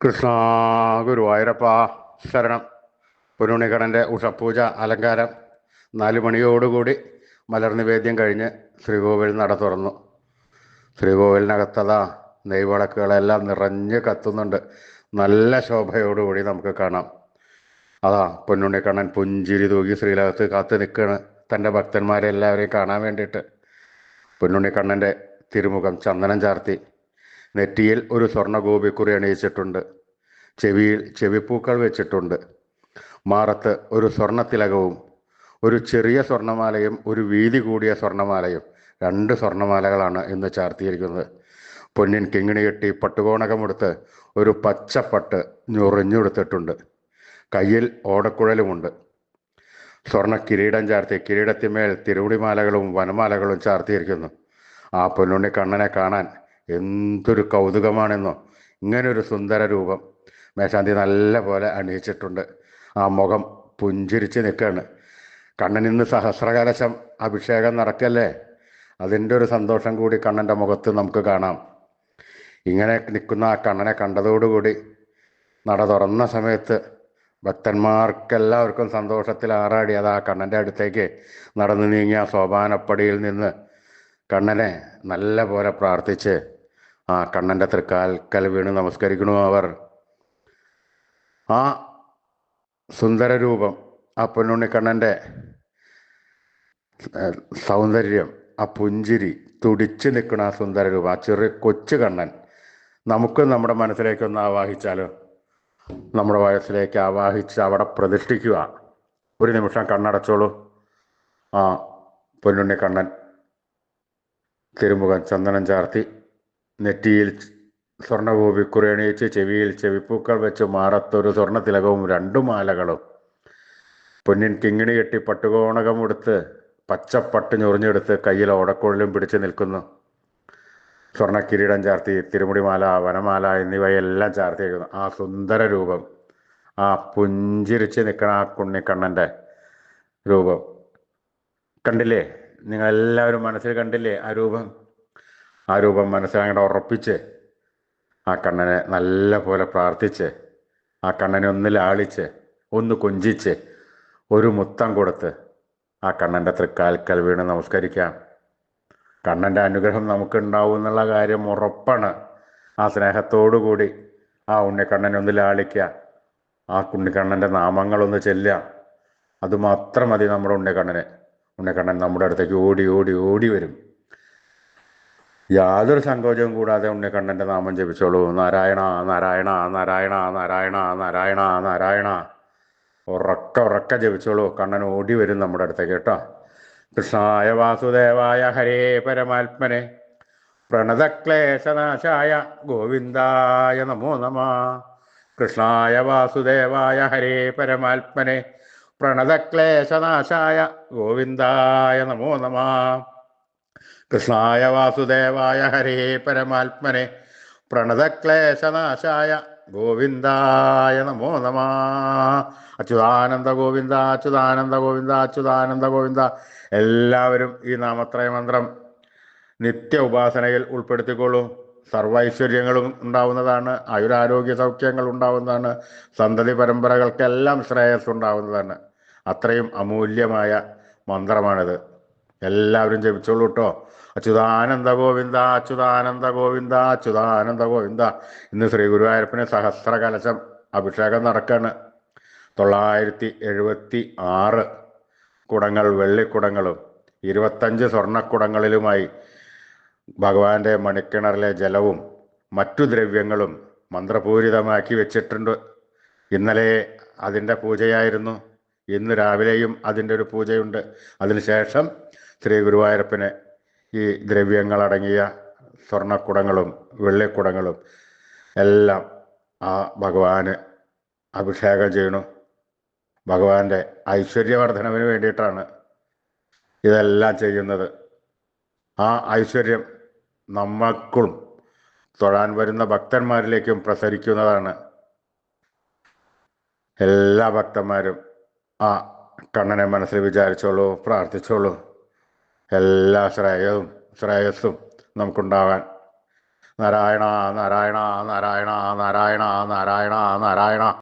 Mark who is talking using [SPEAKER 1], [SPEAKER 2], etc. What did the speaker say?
[SPEAKER 1] കൃഷ്ണ ഗുരുവായൂരപ്പ ശരണം. പുരുണികടന്റെ ഉഷപ്പൂജ അലങ്കാരം. നാല് മണിയോടുകൂടി മലർ നിവേദ്യം കഴിഞ്ഞ് ശ്രീകോവിൽ നട തുറന്നു. ശ്രീകോവിലിനകത്തതാ നെയ്വിളക്കുകളെല്ലാം നിറഞ്ഞ് കത്തുന്നുണ്ട്. നല്ല ശോഭയോടുകൂടി നമുക്ക് കാണാം. അതാ പൊന്നുണ്ണിക്കണ്ണൻ പുഞ്ചിരി തൂകി ശ്രീലകത്ത് കാത്തു നിൽക്കുകയാണ്. തന്റെ ഭക്തന്മാരെ എല്ലാവരെയും കാണാൻ വേണ്ടിയിട്ട് പൊന്നുണ്ണിക്കണ്ണന്റെ തിരുമുഖം ചന്ദനം ചാർത്തി. നെറ്റിയിൽ ഒരു സ്വർണ ഗോപിക്കുറി അണിയിച്ചിട്ടുണ്ട്. ചെവിയിൽ ചെവിപ്പൂക്കൾ വെച്ചിട്ടുണ്ട്. മാറത്ത് ഒരു സ്വർണത്തിലകവും ഒരു ചെറിയ സ്വർണമാലയും ഒരു വീതി കൂടിയ സ്വർണമാലയും രണ്ട് സ്വർണമാലകളാണ് ഇന്ന് ചാർത്തിയിരിക്കുന്നത്. പൊന്നിൻ കിങ്ങിണി കെട്ടി പട്ടുകോണകമെടുത്ത് ഒരു പച്ചപ്പട്ട് ഞൊറിഞ്ഞെടുത്തിട്ടുണ്ട് കയ്യിൽ ഓടക്കുഴലുമുണ്ട്. സ്വർണ കിരീടം ചാർത്തി കിരീടത്തിന്മേൽ തിരുവുടിമാലകളും വനമാലകളും ചാർത്തിയിരിക്കുന്നു. ആ പൊന്നുണ്ണി കണ്ണനെ കാണാൻ എന്തൊരു കൗതുകമാണെന്നോ. ഇങ്ങനൊരു സുന്ദര രൂപം മേശാന്തി നല്ല പോലെ അണിയിച്ചിട്ടുണ്ട്. ആ മുഖം പുഞ്ചിരിച്ച് നിൽക്കുകയാണ്. കണ്ണൻ ഇന്ന് സഹസ്രകലശം അഭിഷേകം നടക്കല്ലേ? അതിന്റെ ഒരു സന്തോഷം കൂടി കണ്ണന്റെ മുഖത്ത് നമുക്ക് കാണാം. ഇങ്ങനെ നിൽക്കുന്ന ആ കണ്ണനെ കണ്ടതോടുകൂടി നട തുറന്ന സമയത്ത് ഭക്തന്മാർക്കെല്ലാവർക്കും സന്തോഷത്തിൽ ആറാടി. അത് ആ കണ്ണന്റെ അടുത്തേക്ക് നടന്നു നീങ്ങിയ സോപാനപ്പടിയിൽ നിന്ന് കണ്ണനെ നല്ല പോലെ പ്രാർത്ഥിച്ച് ആ കണ്ണന്റെ തൃക്കാൽക്കൽ വീണ് നമസ്കരിക്കണു അവർ. ആ സുന്ദര രൂപം ആ പൊന്നുണ്ണിക്കണ്ണന്റെ സൗന്ദര്യം ആ പുഞ്ചിരി തുടിച്ചു നിൽക്കുന്ന ആ സുന്ദര രൂപം ആ ചെറിയ കൊച്ചു കണ്ണൻ നമുക്ക് നമ്മുടെ മനസ്സിലേക്കൊന്ന് ആവാഹിച്ചാലോ? നമ്മുടെ വയസ്സിലേക്ക് ആവാഹിച്ച് അവിടെ പ്രതിഷ്ഠിക്കുക. ഒരു നിമിഷം കണ്ണടച്ചോളൂ. ആ പൊന്നുണ്ണി കണ്ണൻ തിരുമുഖം ചന്ദനം ചാർത്തി. നെറ്റിയിൽ സ്വർണഗോപി കുറേണിയിച്ച് ചെവിയിൽ ചെവിപ്പൂക്കൾ വെച്ച് മാറത്തൊരു സ്വർണ തിലകവും രണ്ടു മാലകളും. പൊന്നിൻ കിങ്ങിണി കെട്ടി പട്ടുകോണകം എടുത്ത് പച്ചപ്പട്ട് ഞൊറിഞ്ഞെടുത്ത് കയ്യിൽ ഓടക്കുഴലും പിടിച്ച് നിൽക്കുന്നു. സ്വർണ കിരീടം ചാർത്തി തിരുമുടിമാല വനമാല എന്നിവയെല്ലാം ചാർത്തിയിരിക്കുന്നു ആ സുന്ദര രൂപം ആ പുഞ്ചിരിച്ച് നിൽക്കണ ആ കുണ്ണിക്കണ്ണന്റെ രൂപം. കണ്ടില്ലേ? നിങ്ങളെല്ലാവരും മനസ്സിൽ കണ്ടില്ലേ ആ രൂപം? ആ രൂപം മനസ്സിൽ അങ്ങോട്ട് ഉറപ്പിച്ച് ആ കണ്ണനെ നല്ല പോലെ പ്രാർത്ഥിച്ച് ആ കണ്ണനെ ഒന്ന് ലാളിച്ച് ഒന്ന് കൊഞ്ചിച്ച് ഒരു മുത്തം കൊടുത്ത് ആ കണ്ണന്റെ തൃക്കാൽക്കൽ വീണ് നമസ്കരിക്കാം. കണ്ണന്റെ അനുഗ്രഹം നമുക്കുണ്ടാവും എന്നുള്ള കാര്യം ഉറപ്പാണ്. ആ സ്നേഹത്തോടു കൂടി ആ ഉണ്ണിക്കണ്ണനെ ഒന്ന് ലാളിക്കുക ആ ഉണ്ണിക്കണ്ണന്റെ നാമങ്ങളൊന്ന് ചെല്ലുക. അതുമാത്രം മതി നമ്മുടെ ഉണ്ണിക്കണ്ണന്. ഉണ്ണിക്കണ്ണൻ നമ്മുടെ അടുത്തേക്ക് ഓടി ഓടി ഓടി വരും. യാതൊരു സങ്കോചവും കൂടാതെ ഉണ്ണിക്കണ്ണന്റെ നാമം ജപിച്ചോളൂ. നാരായണ നാരായണ നാരായണ നാരായണ നാരായണ നാരായണ. ഉറക്ക ഉറക്ക ജപിച്ചോളൂ. കണ്ണൻ ഓടി വരും നമ്മുടെ അടുത്തേക്ക് കേട്ടോ. കൃഷ്ണായ വാസുദേവായ ഹരേ പരമാത്മനെ. പ്രണതക്ലേശനാശായ ഗോവിന്ദായ നമോ നമ. കൃഷ്ണായ വാസുദേവായ ഹരേ പരമാത്മനെ. പ്രണതക്ലേശനാശായ ഗോവിന്ദായ നമോ നമ. കൃഷ്ണായ വാസുദേവായ ഹരേ പരമാത്മനെ പ്രണതക്ലേശനാശായ ഗോവിന്ദായ നമോ നമ. അച്യുതാനന്ദ ഗോവിന്ദ അച്യുതാനന്ദ ഗോവിന്ദ അച്യുതാനന്ദ ഗോവിന്ദ. എല്ലാവരും ഈ നാമത്രയ മന്ത്രം നിത്യ ഉപാസനയിൽ ഉൾപ്പെടുത്തിക്കൊള്ളൂ. സർവൈശ്വര്യങ്ങളും ഉണ്ടാവുന്നതാണ് ആയുരാരോഗ്യ സൗഖ്യങ്ങൾ ഉണ്ടാവുന്നതാണ് സന്തതി പരമ്പരകൾക്കെല്ലാം ശ്രേയസ് ഉണ്ടാവുന്നതാണ്. അത്രയും അമൂല്യമായ മന്ത്രമാണിത്. എല്ലാവരും ജപിച്ചോളൂ കേട്ടോ അച്യുതാനന്ദ ഗോവിന്ദ അച്യുതാനന്ദ ഗോവിന്ദ അച്യുതാനന്ദ ഗോവിന്ദ. ഇന്ന് ശ്രീ ഗുരുവായൂരപ്പന് സഹസ്ര കലശം അഭിഷേകം നടക്കാണ്. തൊള്ളായിരത്തി എഴുപത്തി ആറ് കുടങ്ങൾ വെള്ളിക്കുടങ്ങളും ഇരുപത്തഞ്ച് സ്വർണക്കുടങ്ങളിലുമായി ഭഗവാന്റെ മണിക്കിണറിലെ ജലവും മറ്റു ദ്രവ്യങ്ങളും മന്ത്രപൂരിതമാക്കി വെച്ചിട്ടുണ്ട്. ഇന്നലെ അതിന്റെ പൂജയായിരുന്നു. ഇന്ന് രാവിലെയും അതിന്റെ ഒരു പൂജയുണ്ട്. അതിനുശേഷം ശ്രീ ഗുരുവായൂരപ്പന് ഈ ദ്രവ്യങ്ങളടങ്ങിയ സ്വർണക്കുടങ്ങളും വെള്ളിക്കുടങ്ങളും എല്ലാം ആ ഭഗവാന് അഭിഷേകം ചെയ്യണു ഭഗവാന്റെ ഐശ്വര്യവർദ്ധനവിന് വേണ്ടിയിട്ടാണ് ഇതെല്ലാം ചെയ്യുന്നത്. ആ ഐശ്വര്യം നമ്മൾക്കും തൊഴാൻ വരുന്ന ഭക്തന്മാരിലേക്കും പ്രസരിക്കുന്നതാണ്. എല്ലാ ഭക്തന്മാരും ആ കണ്ണനെ മനസ്സിൽ വിചാരിച്ചോളൂ പ്രാർത്ഥിച്ചോളൂ. എല്ലാ ശ്രേയവും ശ്രേയസ്സും നമുക്കുണ്ടാവാൻ. നാരായണ നാരായണ നാരായണ നാരായണ നാരായണ നാരായണ.